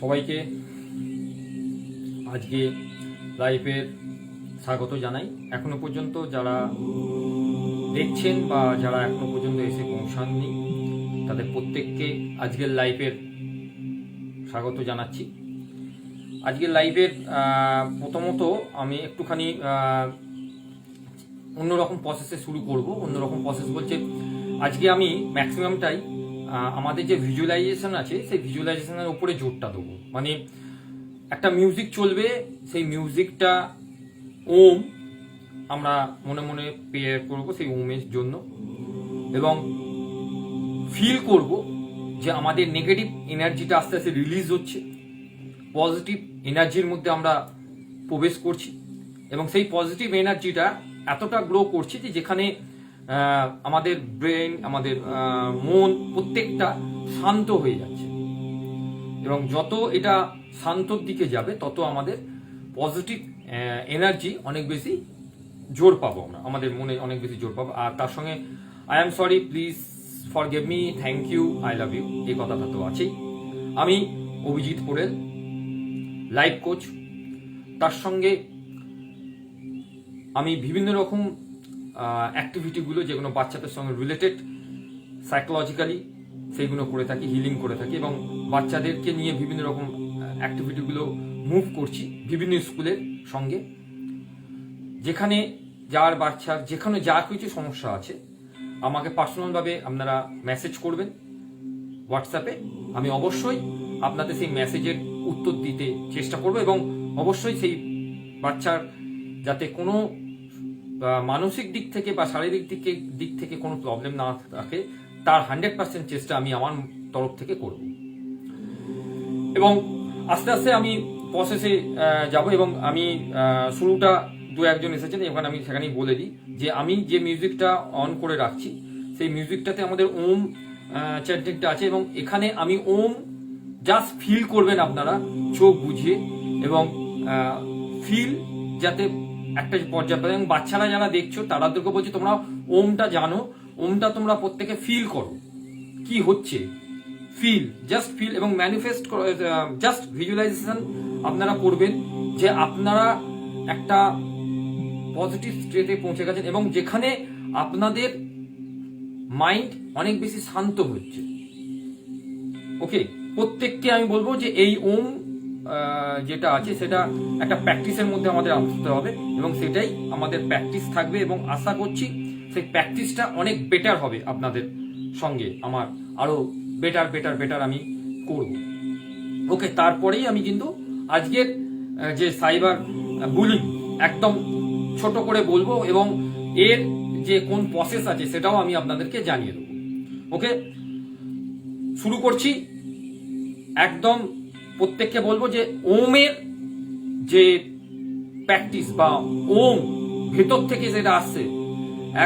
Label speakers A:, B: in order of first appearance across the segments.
A: সবাইকে আজকে লাইভের স্বাগত জানাই। এখনও পর্যন্ত যারা দেখছেন বা যারা এখনও পর্যন্ত এসে পৌঁছাননি, তাদের প্রত্যেককে আজকের লাইভের স্বাগত জানাচ্ছি। আজকের লাইভের প্রথমত আমি একটুখানি অন্যরকম প্রসেসে শুরু করব। অন্যরকম প্রসেস বলছে, আজকে আমি ম্যাক্সিমামটাই আমাদের যে ভিজুয়ালাইজেশন আছে, সেই ভিজুয়ালাইজেশনের উপরে জোরটা দেবো। মানে একটা মিউজিক চলবে, সেই মিউজিকটা ওম আমরা মনে মনে প্রেয়ার করব সেই ওমের জন্য এবং ফিল করব যে আমাদের নেগেটিভ এনার্জিটা আস্তে আস্তে রিলিজ হচ্ছে পজিটিভ এনার্জির মধ্যে আমরা প্রবেশ করছি এবং সেই পজিটিভ এনার্জিটা এতটা গ্রো করছি যে যেখানে আমাদের ব্রেন আমাদের মন প্রত্যেকটা শান্ত হয়ে যাচ্ছে। এবং যত এটা শান্তর দিকে যাবে, তত আমাদের পজিটিভ এনার্জি অনেক বেশি জোর পাবো আমরা। আমাদের মনে অনেক বেশি জোর পাবো। আর তার সঙ্গে I am sorry please for gave me thank you I love you এই কথাটা তো আছেই। আমি অভিজিৎ পোরেল লাইফ কোচ তার সঙ্গে আমি বিভিন্ন রকম অ্যাক্টিভিটিগুলো যেগুলো বাচ্চাদের সঙ্গে রিলেটেড সাইকোলজিক্যালি সেইগুলো করে থাকি হিলিং করে থাকি এবং বাচ্চাদেরকে নিয়ে বিভিন্ন রকম অ্যাক্টিভিটিগুলো মুভ করছি বিভিন্ন স্কুলের সঙ্গে। যেখানে যার বাচ্চার, যেখানে যা কিছু সমস্যা আছে, আমাকে পার্সোনালভাবে আপনারা মেসেজ করবেন হোয়াটসঅ্যাপে আমি অবশ্যই আপনাদের সেই মেসেজের উত্তর দিতে চেষ্টা করব এবং অবশ্যই সেই বাচ্চার যাতে কোনো মানসিক দিক থেকে বা শারীরিক দিকে, দিক থেকে কোনো প্রবলেম না থাকে, তার হান্ড্রেড পার্সেন্ট চেষ্টা আমি আমার তরফ থেকে করব। এবং আস্তে আস্তে আমি প্রসেসে যাব এবং আমি শুরুটা দু একজন এসেছেন এখানে আমি সেখানেই বলে দিই যে আমি যে মিউজিকটা অন করে রাখছি, সেই মিউজিকটাতে আমাদের ওম চ্যান্টিংটা আছে এবং এখানে আমি ওম জাস্ট ফিল করবেন আপনারা, চোখ বুঝিয়ে এবং ফিল যাতে একটা পর্যায়ে পায় এবং বাচ্চারা যারা দেখছ, তারা তাদেরকে বলছি, তোমরা ওমটা জানো, ওমটা তোমরা প্রত্যেকে ফিল করো। কি হচ্ছে? ফিল জাস্ট ফিল এবং ম্যানিফেস্ট জাস্ট ভিজুয়ালাইজেশন আপনারা করবেন যে আপনারা একটা পজিটিভ স্টেটে পৌঁছে গেছেন এবং যেখানে আপনাদের মাইন্ড অনেক বেশি শান্ত হচ্ছে। ওকে প্রত্যেককে আমি বলব যে এই ওম যেটা আছে সেটা একটা প্র্যাকটিসের মধ্যে আমাদের আসতে হবে এবং সেটাই আমাদের প্র্যাকটিস থাকবে এবং আশা করছি সেই প্র্যাকটিসটা অনেক বেটার হবে আপনাদের সঙ্গে আমার আরও বেটার বেটার বেটার আমি করব। ওকে তারপরেই আমি কিন্তু আজকের যে সাইবার বুলিং একদম ছোট করে বলব এবং এর যে কোন প্রসেস আছে সেটাও আমি আপনাদেরকে জানিয়ে দেবো। ওকে শুরু করছি একদম প্রত্যেককে বলব যে ওমের যে প্র্যাকটিস বা ওম ভেতর থেকে যেটা আসছে,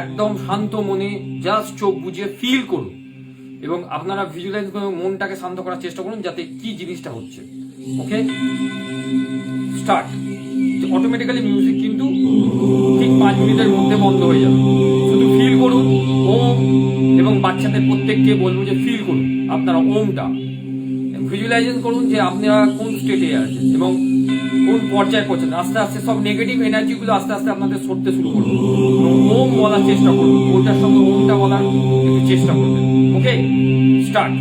A: একদম শান্ত মনে জাস্ট চোখ বুঝিয়ে ফিল করুন। এবং আপনারা ভিজুয়ালাইজ করে মনটাকে শান্ত করার চেষ্টা করুন যাতে কি জিনিসটা হচ্ছে। ওকে স্টার্ট অটোমেটিক্যালি মিউজিক কিন্তু ঠিক পাঁচ মিনিটের মধ্যে বন্ধ হয়ে যাবে। শুধু ফিল করুন, ওম, এবং বাচ্চাদের প্রত্যেককে বলব যে ফিল করুন আপনারা ওমটা। ভিজুয়ালাইজেশন করুন যে আপনারা কোন স্টেটে আছেন এবং কোন পর্যায়ে পৌঁছেন আস্তে আস্তে সব নেগেটিভ এনার্জিগুলো আস্তে আস্তে আপনাদের সরতে শুরু করবে। এবং ওম বলার চেষ্টা করুন। ওটার সঙ্গে ওমটা বলার চেষ্টা করবেন। Okay start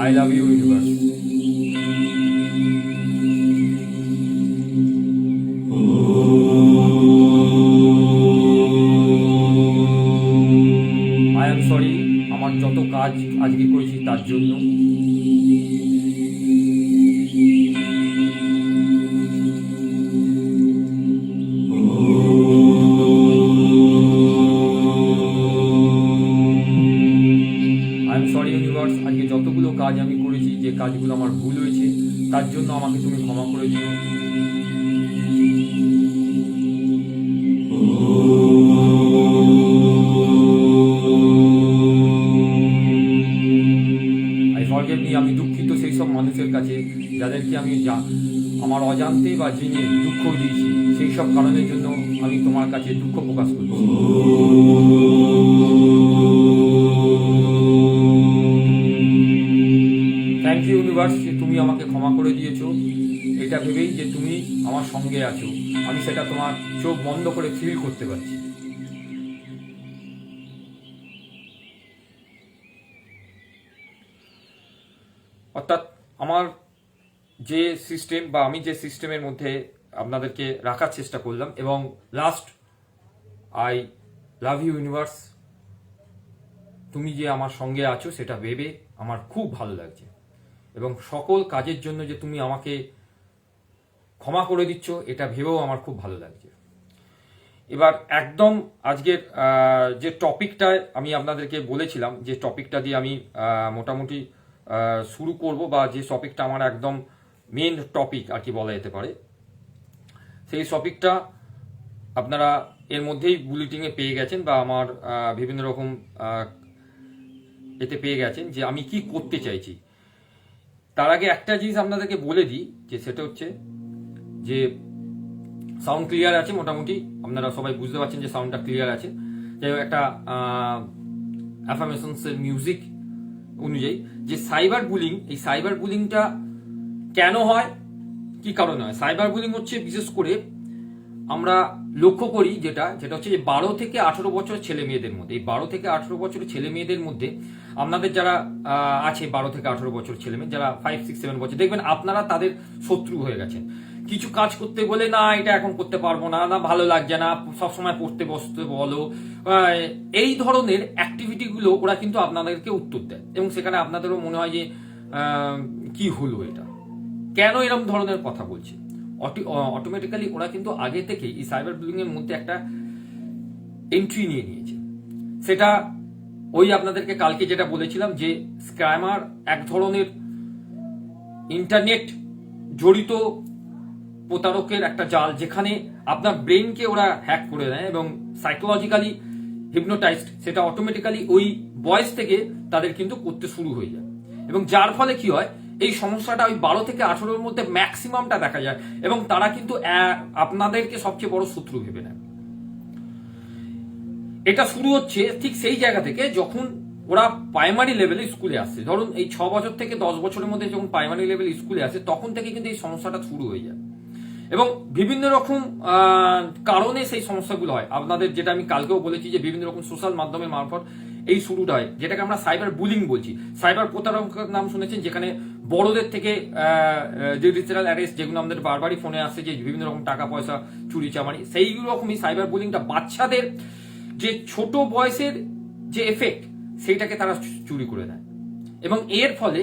A: I love you, universe. যতগুলো কাজ আমি করেছি, যে কাজগুলো আমার ভুল হয়েছে, তার জন্য আমাকে তুমি ক্ষমা করে দিও। আমি দুঃখিত সেই সব মানুষের কাছে, যাদেরকে আমি জা- আমার অজান্তে বা জেনে দুঃখ দিয়েছি, সেই সব কারণের জন্য আমি তোমার কাছে দুঃখ প্রকাশ করছি। আমাকে ক্ষমা করে দিয়েছ, এটা ভেবেই যে তুমি আমার সঙ্গে আছো। আমি সেটা তোমার চোখ বন্ধ করে ফিল করতে পারছি। অর্থাৎ আমার যে সিস্টেম বা আমি যে সিস্টেমের মধ্যে আপনাদেরকে রাখার চেষ্টা করলাম এবং last I love you universe তুমি যে আমার সঙ্গে আছো, সেটা ভেবে আমার খুব ভালো লাগছে। এবং সকল কাজের জন্য যে তুমি আমাকে ক্ষমা করে দিচ্ছ, এটা ভেবেও আমার খুব ভালো লাগছে। এবার একদম আজকের যে টপিকটায় আমি আপনাদেরকে বলেছিলাম, যে টপিকটা দিয়ে আমি মোটামুটি শুরু করব বা যে টপিকটা আমার একদম মেন টপিক আর কি বলা যেতে পারে, সেই টপিকটা আপনারা এর মধ্যেই বুলেটিংয়ে পেয়ে গেছেন বা আমার বিভিন্ন রকম এতে পেয়ে গেছেন যে আমি কি করতে চাইছি। তার আগে একটা জিনিস আপনাদেরকে বলে দিই, যে সেটা হচ্ছে যে সাউন্ড ক্লিয়ার আছে মোটামুটি, আপনারা সবাই বুঝতে পারছেন যে সাউন্ডটা ক্লিয়ার আছে। যাই হোক, একটা অ্যাফার্মেশনসের মিউজিক অনুযায়ী, যে সাইবার বুলিং এই সাইবার বুলিংটা কেন হয়? কি কারণে হয়? সাইবার বুলিং হচ্ছে বিশেষ করে আমরা লক্ষ্য করি যেটা যেটা হচ্ছে যে বারো থেকে আঠেরো বছর ছেলে মেয়েদের মধ্যে, এই বারো থেকে আঠেরো বছরের ছেলে মেয়েদের মধ্যে আপনাদের যারা আছে বারো থেকে আঠেরো বছর ছেলে মেয়ে, যারা ফাইভ সিক্স সেভেন বছর, দেখবেন আপনারা তাদের শত্রু হয়ে গেছেন। কিছু কাজ করতে বলে, না, এটা এখন করতে পারব না না, ভালো লাগছে না, সবসময় পড়তে বসতে বলো। এই ধরনের অ্যাক্টিভিটি গুলো ওরা কিন্তু আপনাদেরকে উত্তর দেয় এবং সেখানে আপনাদেরও মনে হয় যে কি হলো এটা? কেন এরকম ধরনের কথা বলছে? অটোমেটিক্যালি ওরা কিন্তু আগে থেকেই এই সাইবার বুলিং এর মধ্যে একটা এন্ট্রি নিয়ে নিয়েছে। সেটা ওই আপনাদেরকে কালকে যেটা বলেছিলাম যে স্ক্যামার এক ধরনের ইন্টারনেট জড়িত প্রতারকের একটা জাল যেখানে আপনার ব্রেনকে ওরা হ্যাক করে দেয় এবং সাইকোলজিক্যালি হিপনোটাইজড সেটা অটোমেটিক্যালি ওই বয়স থেকে তাদের কিন্তু করতে শুরু হয়ে যায়। এবং যার ফলে কি হয় এই সমস্যাটা ওই বারো থেকে আঠারোর মধ্যে ম্যাক্সিমামটা দেখা যায়। এবং তারা কিন্তু আপনাদেরকে সবচেয়ে বড় শত্রু ভেবে নেয়। এটা শুরু হচ্ছে ঠিক সেই জায়গা থেকে যখন ওরা প্রাইমারি লেভেলে স্কুলে আসছে। ধরুন এই ছ বছর থেকে দশ বছরের মধ্যে যখন প্রাইমারি লেভেল স্কুলে আসে, তখন থেকে কিন্তু এই সমস্যাটা শুরু হয়ে যায়। এবং বিভিন্ন রকম কারণে সেই সমস্যাগুলো হয়। আপনাদের যেটা আমি কালকেও বলেছি যে বিভিন্ন রকম সোশ্যাল মাধ্যমের মারফত এই শুরুটা হয়, যেটাকে আমরা সাইবার বুলিং বলছি। সাইবার প্রতারকের নাম শুনেছেন, যেখানে বড়দের থেকে যে ডিজিটাল অ্যারেস্ট যেগুলো আমাদের বারবারই ফোনে আসছে, যে বিভিন্ন রকম টাকা, পয়সা, চুরি, চামারি সেই রকমই সাইবার বুলিংটা বাচ্চাদের যে ছোট বয়সের যে এফেক্ট সেইটাকে তারা চুরি করে দেয় এবং এর ফলে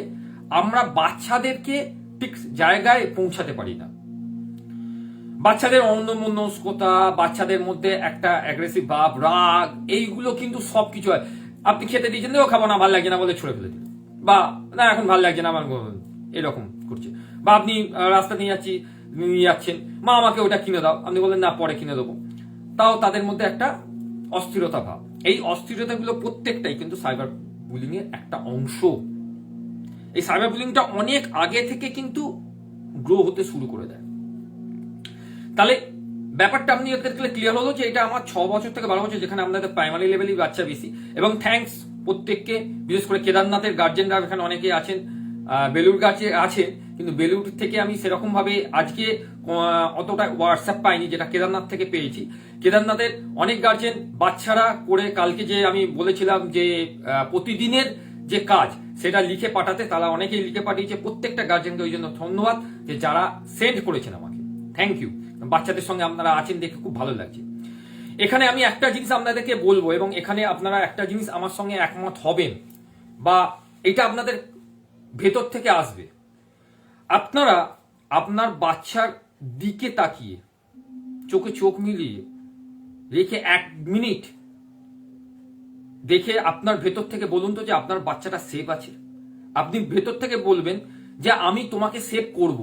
A: আমরা বাচ্চাদেরকে ঠিক জায়গায় পৌঁছাতে পারি না। বাচ্চাদের অন্যমনস্কতা, বাচ্চাদের মধ্যে একটা অ্যাগ্রেসিভ ভাব, রাগ, এইগুলো কিন্তু সবকিছু হয়। আপনি খেতে দিয়েছেন দেখো খাব না, ভালো লাগে না বলে ছুড়ে ফেলে দিল। বা, না, এখন ভালো লাগছে না, আমার এরকম করছে। বা আপনি রাস্তা নিয়ে যাচ্ছি, নিয়ে যাচ্ছেন, মা আমাকে ওটা কিনে দাও। আপনি বললেন, না, পরে কিনে দেবো। তাও তাদের মধ্যে একটা অস্থিরতা ভাব। এই অস্থিরতাগুলো প্রত্যেকটাই কিন্তু সাইবার বুলিং এর একটা অংশ। এই সাইবার বুলিংটা অনেক আগে থেকে কিন্তু গ্রো হতে শুরু করে দেয়। তাহলে ব্যাপারটা আপনি এদেরকে ক্লিয়ার হলো যে এটা আমার ছ বছর থেকে বারো বছর যেখানে আপনাদের প্রাইমারি লেভেলই বাচ্চা বেশি। এবং থ্যাঙ্কস প্রত্যেককে, বিশেষ করে কেদারনাথের গার্জেনরা এখানে অনেকেই আছেন বেলুর গাছে আছেন কিন্তু বেলুর থেকে আমি সেরকম ভাবে আজকে অতটা হোয়াটসঅ্যাপ পাইনি যেটা কেদারনাথ থেকে পেয়েছি। কেদারনাথের অনেক গার্জেন বাচ্চারা করে কালকে যে আমি বলেছিলাম যে প্রতিদিনের যে কাজ, সেটা লিখে পাঠাতে, তারা অনেকেই লিখে পাঠিয়েছে, প্রত্যেকটা গার্জেনকে ওই জন্য ধন্যবাদ যে যারা সেন্ড করেছেন আমাকে। থ্যাংক ইউ বাচ্চাদের সঙ্গে আপনারা আছেন দেখে খুব ভালো লাগছে। এখানে আমি একটা জিনিস আপনাদেরকে বলব এবং এখানে আপনারা একটা জিনিস আমার সঙ্গে একমত হবেন বা এটা আপনাদের ভেতর থেকে আসবে। আপনারা আপনার বাচ্চার দিকে তাকিয়ে, চোখে চোখ মিলিয়ে রেখে এক মিনিট দেখে আপনার ভেতর থেকে বলুন তো যে আপনার বাচ্চাটা সেফ আছে। আপনি ভেতর থেকে বলবেন যে আমি তোমাকে সেভ করব।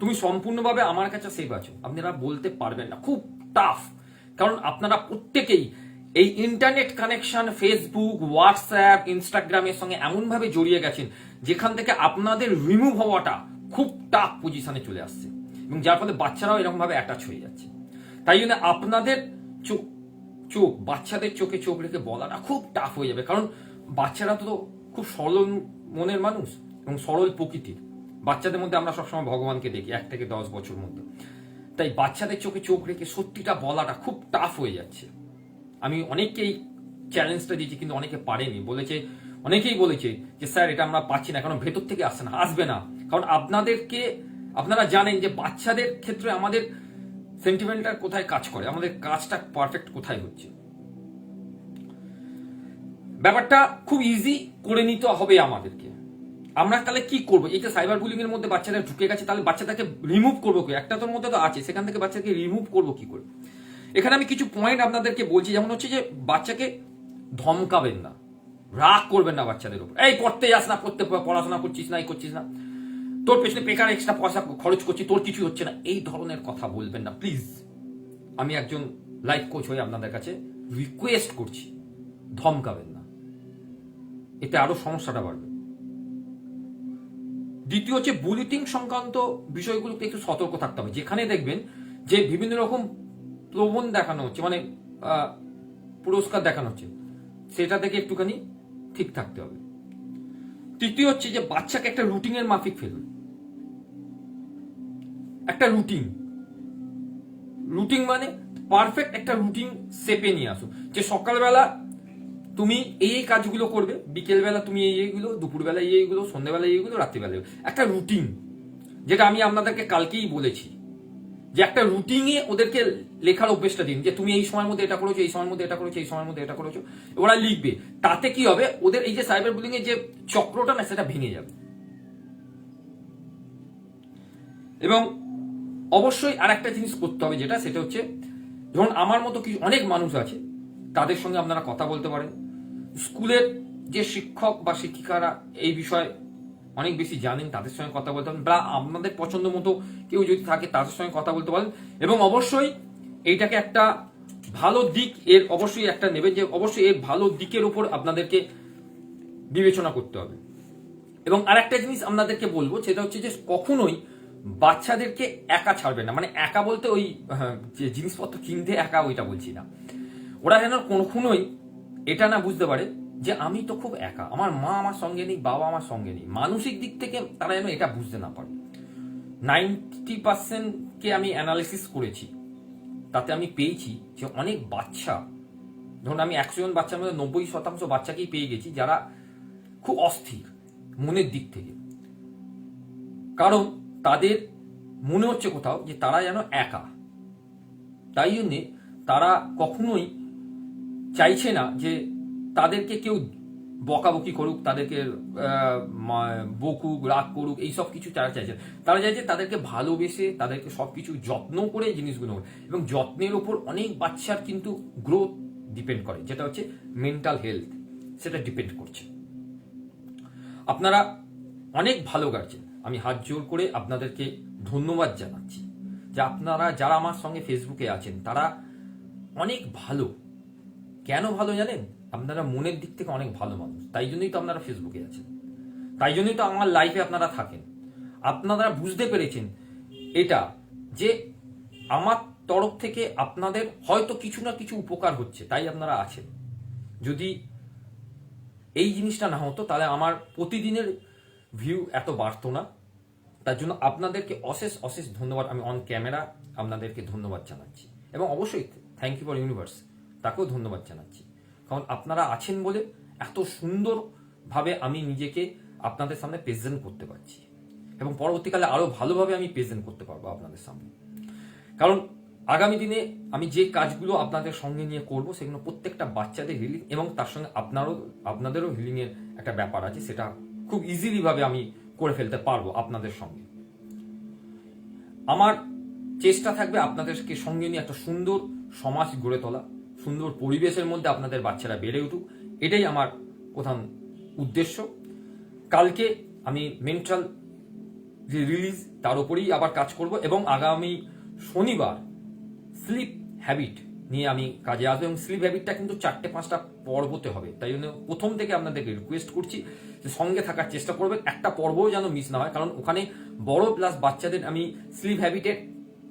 A: তুমি সম্পূর্ণভাবে আমার কাছে সেভ আছো। আপনারা বলতে পারবেন না। খুব টাফ কারণ আপনারা প্রত্যেকেই এই ইন্টারনেট কানেকশন ফেসবুক হোয়াটসঅ্যাপ ইনস্টাগ্রামের সঙ্গে এমনভাবে জড়িয়ে গেছেন, যেখান থেকে আপনাদের রিমুভ হওয়াটা খুব টাফ পজিশনে চলে আসছে এবং যার ফলে বাচ্চারাও এরকম ভাবে অ্যাটাচ হয়ে যাচ্ছে। তাই জন্য আপনাদের চোখ চোখ, বাচ্চাদের চোখে চোখ রেখে বলাটা খুব টাফ হয়ে যাবে। কারণ বাচ্চারা তো খুব সরল মনের মানুষ এবং সরল প্রকৃতির। বাচ্চাদের মধ্যে আমরা সবসময় ভগবানকে দেখি, এক থেকে দশ বছর মধ্যে। তাই বাচ্চাদের চোখে চোখ রেখে সত্যিটা বলাটা খুব টাফ হয়ে যাচ্ছে। আমি অনেককেই চ্যালেঞ্জটা দিয়েছি, কিন্তু অনেকে পারেনি। বলেছে, অনেকেই বলেছে যে, স্যার, এটা আমরা পাচ্ছি না কারণ ভেতর থেকে আসছে না, আসবে না। কারণ আপনাদেরকে, আপনারা জানেন যে, বাচ্চাদের ক্ষেত্রে আমাদের সেন্টিমেন্টটা কোথায় কাজ করে? আমাদের কাজটা পারফেক্ট কোথায় হচ্ছে? ব্যাপারটা খুব ইজি করে নিতে হবে আমাদেরকে। আমরা তাহলে কি করব? এই যে সাইবার বুলিং এর মধ্যে বাচ্চারা ঢুকে গেছে, তাহলে বাচ্চাটাকে রিমুভ করব কি? একটা তোর মধ্যে তো আছে, সেখান থেকে বাচ্চাকে রিমুভ করব কি করে? এখানে আমি কিছু পয়েন্ট আপনাদেরকে বলছি, যেমন হচ্ছে যে বাচ্চাকে ধমকাবেন না, রাগ করবেন না বাচ্চাদের উপর। এই পড়তে যাস না পড়তে পড়াশোনা করছিস না, এই করছিস না। তোর পেছনে বেকার এক্সট্রা পয়সা খরচ করছি, তোর কিছু হচ্ছে না। এই ধরনের কথা বলবেন না প্লিজ আমি একজন লাইফ কোচ হয়ে আপনাদের কাছে রিকোয়েস্ট করছি, ধমকাবেন না। এতে আরও সমস্যাটা বাড়বে। দ্বিতীয় হচ্ছে বুলিটিং সংক্রান্ত বিষয়গুলোকে একটু সতর্ক থাকতে হবে। যেখানে দেখবেন যে বিভিন্ন রকম প্রবণ দেখানো হচ্ছে মানে পুরস্কার দেখানো হচ্ছে, সেটা থেকে একটুখানি ঠিক থাকতে হবে। তৃতীয় হচ্ছে যে বাচ্চাকে একটা রুটিনের মাফিক ফেলুন। একটা রুটিন। রুটিন মানে পারফেক্ট একটা রুটিন সেপে নিয়ে আসো যে সকালবেলা তুমি এই কাজগুলো করবে, বিকেলবেলা তুমি এই এইগুলো, দুপুরবেলা এই এইগুলো, সন্ধ্যেবেলা এইগুলো, রাত্রিবেলা। একটা রুটিন যেটা আমি আপনাদেরকে কালকেই বলেছি, যে একটা রুটিনে ওদেরকে লেখার অভ্যেসটা দিন, যে তুমি এই সময়ের মধ্যে এটা করেছ, এই সময়ের মধ্যে এটা করেছ, এই সময়ের মধ্যে এটা করেছ। ওরা লিখবে। তাতে কি হবে? ওদের এই যে সাইবার বুলিং এর যে চক্রটা না, সেটা ভেঙে যাবে। এবং অবশ্যই আর একটা জিনিস করতে হবে যেটা, সেটা হচ্ছে, ধরুন আমার মতো কিছু অনেক মানুষ আছে, তাদের সঙ্গে আপনারা কথা বলতে পারেন। স্কুলের যে শিক্ষক বা শিক্ষিকারা এই বিষয়ে অনেক বেশি জানেন তাদের সঙ্গে কথা বলতে পারেন বা আপনাদের পছন্দ মতো কেউ যদি থাকে তাদের সঙ্গে কথা বলতে পারেন এবং অবশ্যই এইটাকে একটা ভালো দিক এর অবশ্যই একটা নেবেন যে অবশ্যই এর ভালো দিকের উপর আপনাদেরকে বিবেচনা করতে হবে। এবং আরেকটা জিনিস আপনাদেরকে বলব সেটা হচ্ছে যে কখনোই বাচ্চাদেরকে একা ছাড়বে না। মানে একা বলতে ওই আহ, যে জিনিসপত্র কিনতে একা ওইটা বলছি না। ওরা যেন কখনোই এটা না বুঝতে পারে যে আমি তো খুব একা। আমার মা আমার সঙ্গে নেই, বাবা আমার সঙ্গে নেই। মানসিক দিক থেকে তারা যেন এটা বুঝতে না পারে। নাইনটি পার্সেন্টকে আমি অ্যানালিসিস করেছি, তাতে আমি পেয়েছি যে অনেক বাচ্চা, ধরুন আমি একশো জন বাচ্চার মধ্যে নব্বই শতাংশ বাচ্চাকেই পেয়ে গেছি যারা খুব অস্থির মনের দিক থেকে। কারণ তাদের মনে হচ্ছে কোথাও যে তারা যেন একা। তাই জন্যে তারা কখনোই চাইছে না যে তাদেরকে কেউ বকাবকি করুক, তাদেরকে বকুক, রাগ করুক, এইসব কিছু তারা চাইছে তারা চাইছে তাদেরকে ভালোবেসে, তাদেরকে সবকিছু যত্ন করে জিনিসগুলো। এবং যত্নের ওপর অনেক বাচ্চার কিন্তু গ্রোথ ডিপেন্ড করে, যেটা হচ্ছে মেন্টাল হেলথ সেটা ডিপেন্ড করছে। আপনারা অনেক ভালো গার্জেন। আমি হাত জোর করে আপনাদেরকে ধন্যবাদ জানাচ্ছি যে আপনারা, যারা আমার সঙ্গে ফেসবুকে আছেন, তারা অনেক ভালো কেন ভালো জানেন? আপনারা মনের দিক থেকে অনেক ভালো মানুষ। তাই জন্যই তো আপনারা ফেসবুকে আছেন। তাই জন্যই তো আমার লাইফে আপনারা থাকেন। আপনারা বুঝতে পেরেছেন এটা, যে আমার তরফ থেকে আপনাদের হয়তো কিছু না কিছু উপকার হচ্ছে, তাই আপনারা আছেন। যদি এই জিনিসটা না হতো, তাহলে আমার প্রতিদিনের ভিউ এত বাড়তো না। তার জন্য আপনাদেরকে অশেষ অশেষ ধন্যবাদ। আমি অন ক্যামেরা আপনাদেরকে ধন্যবাদ জানাচ্ছি। এবং অবশ্যই থ্যাংক ইউ ফর ইউনিভার্স তাকেও ধন্যবাদ জানাচ্ছি। কারণ আপনারা আছেন বলে এত সুন্দরভাবে আমি নিজেকে আপনাদের সামনে প্রেজেন্ট করতে পারছি। এবং পরবর্তীকালে আরও ভালোভাবে আমি প্রেজেন্ট করতে পারব আপনাদের সামনে। কারণ আগামী দিনে আমি যে কাজগুলো আপনাদের সঙ্গে নিয়ে করব, সেগুলো প্রত্যেকটা বাচ্চাদের হিলিং এবং তার সঙ্গে আপনারও, আপনাদেরও হিলিং এর একটা ব্যাপার আছে, সেটা খুব ইজিলি ভাবে আমি করে ফেলতে পারব আপনাদের সঙ্গে। আমার চেষ্টা থাকবে আপনাদেরকে সঙ্গে নিয়ে একটা সুন্দর সমাজ গড়ে তোলা। সুন্দর পরিবেশের মধ্যে আপনাদের বাচ্চারা বেড়ে উঠুক, এটাই আমার প্রধান উদ্দেশ্য। কালকে আমি মেন্টাল যে রিলিজ, তার উপরেই আবার কাজ করব এবং আগামী শনিবার স্লিপ হ্যাবিট নিয়ে আমি কাজে আসব এবং স্লিপ হ্যাবিটটা কিন্তু চারটে পাঁচটা পর্বতে হবে। তাই জন্য প্রথম থেকে আপনাদেরকে রিকোয়েস্ট করছি যে সঙ্গে থাকার চেষ্টা করবেন। একটা পর্বও যেন মিস না হয়, কারণ ওখানে বড় প্লাস বাচ্চাদের আমি স্লিপ হ্যাবিটের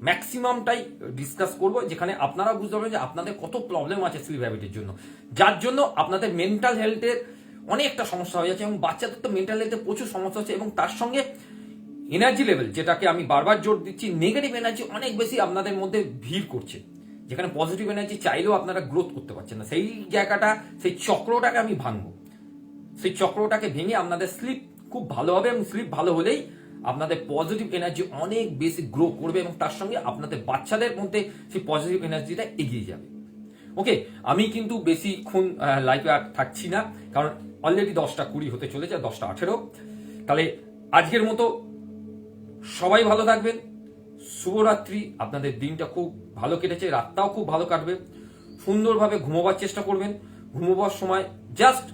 A: ম্যাক্সিমামটাই ডিসকাস করব, যেখানে আপনারা বুঝতে পারবেন যে আপনাদের কত প্রবলেম আছে স্লিপ হ্যাবিটের জন্য। যার জন্য আপনাদের মেন্টাল হেলথের অনেকটা সমস্যা হয়ে যাচ্ছে এবং বাচ্চাদের তো মেন্টাল হেলথের প্রচুর সমস্যা হচ্ছে এবং তার সঙ্গে এনার্জি লেভেল যেটাকে আমি বারবার জোর দিচ্ছি নেগেটিভ এনার্জি অনেক বেশি আপনাদের মধ্যে ভিড় করছে। যেখানে পজিটিভ এনার্জি চাইলেও আপনারা গ্রোথ করতে পারছেন না। সেই জায়গাটা, সেই চক্রটাকে আমি ভাঙবো। সেই চক্রটাকে ভেঙে আপনাদের স্লিপ খুব ভালো হবে এবং স্লিপ ভালো হলেই আপনাদের পজিটিভ এনার্জি অনেক বেশি গ্রো করবে এবং তার সঙ্গে আপনাদের বাচ্চাদের মধ্যে সেই পজিটিভ এনার্জিটা এগিয়ে যাবে। ওকে আমি কিন্তু বেশিক্ষণ লাইফে আর থাকছি না, কারণ অলরেডি দশটা কুড়ি হতে চলেছে, দশটা আঠেরো। তাহলে আজকের মতো সবাই ভালো থাকবেন। শুভরাত্রি। আপনাদের দিনটা খুব ভালো কেটেছে, রাতটাও খুব ভালো কাটবে। সুন্দরভাবে ঘুমোবার চেষ্টা করবেন। ঘুমোবার সময় জাস্ট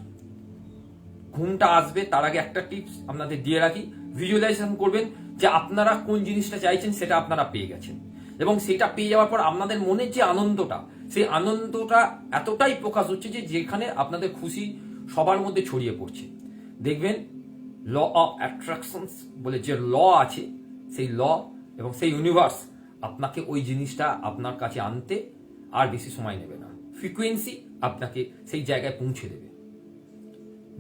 A: ঘুমটা আসবে, তার আগে একটা টিপস আপনাদের দিয়ে রাখি। ভিজুয়ালাইজেশন করবেন যে আপনারা কোন জিনিসটা চাইছেন সেটা আপনারা পেয়ে গেছেন। এবং সেটা পেয়ে যাওয়ার পর আপনাদের মনের যে আনন্দটা, সেই আনন্দটা এতটাই প্রকাশ হচ্ছে যে যেখানে আপনাদের খুশি সবার মধ্যে ছড়িয়ে পড়ছে। দেখবেন ল অফ অ্যাট্রাকশনস বলে যে ল আছে, সেই ল এবং সেই ইউনিভার্স আপনাকে ওই জিনিসটা আপনার কাছে আনতে আর বেশি সময় নেবে না। ফ্রিকোয়েন্সি আপনাকে সেই জায়গায় পৌঁছে দেবে।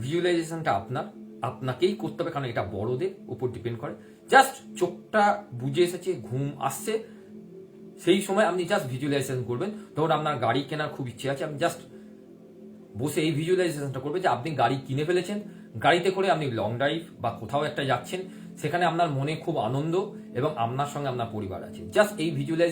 A: ভিজুয়ালাইজেশনটা আপনার আপনাকেই করতে হবে, কারণ এটা বড়দের উপর ডিপেন্ড করে। জাস্ট চোখটা বুঝে এসেছে, ঘুম আসছে, সেই সময় আপনি জাস্ট ভিজুয়ালাইজেশন করবেন। ধরুন আপনার গাড়ি কেনার খুব ইচ্ছে আছে, আপনি জাস্ট বসে এই ভিজুয়ালাইজেশনটা করবেন যে আপনি গাড়ি কিনে ফেলেছেন। গাড়িতে করে আপনি লং ড্রাইভ বা কোথাও একটা যাচ্ছেন, সেখানে আপনার মনে খুব আনন্দ এবং আপনার সঙ্গে আপনার পরিবার আছে। জাস্ট এই ভিজুয়ালাইজ